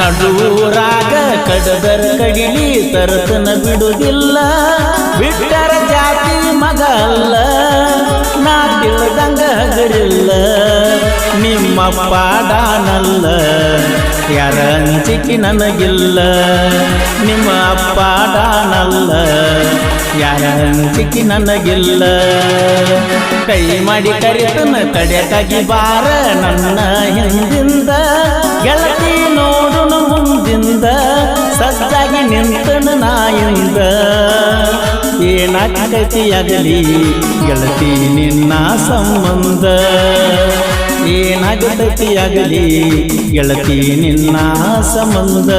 ನಡುವೂರಾಗ ಕಡದರ ಕಡಿಲಿ ತರತನ ಬಿಡುವುದಿಲ್ಲ ಬಿಟ್ಟರ ಜಾತಿ ಮಗ ಅಲ್ಲ, ನಾ ತಿಳಿದಂಗ ಹಗರಿಲ್ಲ. ನಿಮ್ಮ ಪಾಡಾನಲ್ಲ ಯಾರ ಅಂಚಿಕೆ ನನಗಿಲ್ಲ. ನಿಮ್ಮ ಪಾಡಾನಲ್ಲ ಯಾರ ಅಂಚಿಕೆ ನನಗಿಲ್ಲ. ಕೈ ಮಾಡಿ ಕರೆತನ ಕಡೆ ಬಾರ ನನ್ನ ಮುಂದಿಂದ ಸಜ್ಜಾಗಿ ನಿಂತನು ನಾಯಿಂದ ಏನಾಗತಿಯಾಗಲಿ ಗೆಳತಿ ನಿನ್ನ ಸಂಬಂಧ. ಏನಾಗತಿಯಾಗಲಿ ಗೆಳತಿ ನಿನ್ನ ಸಂಬಂಧ.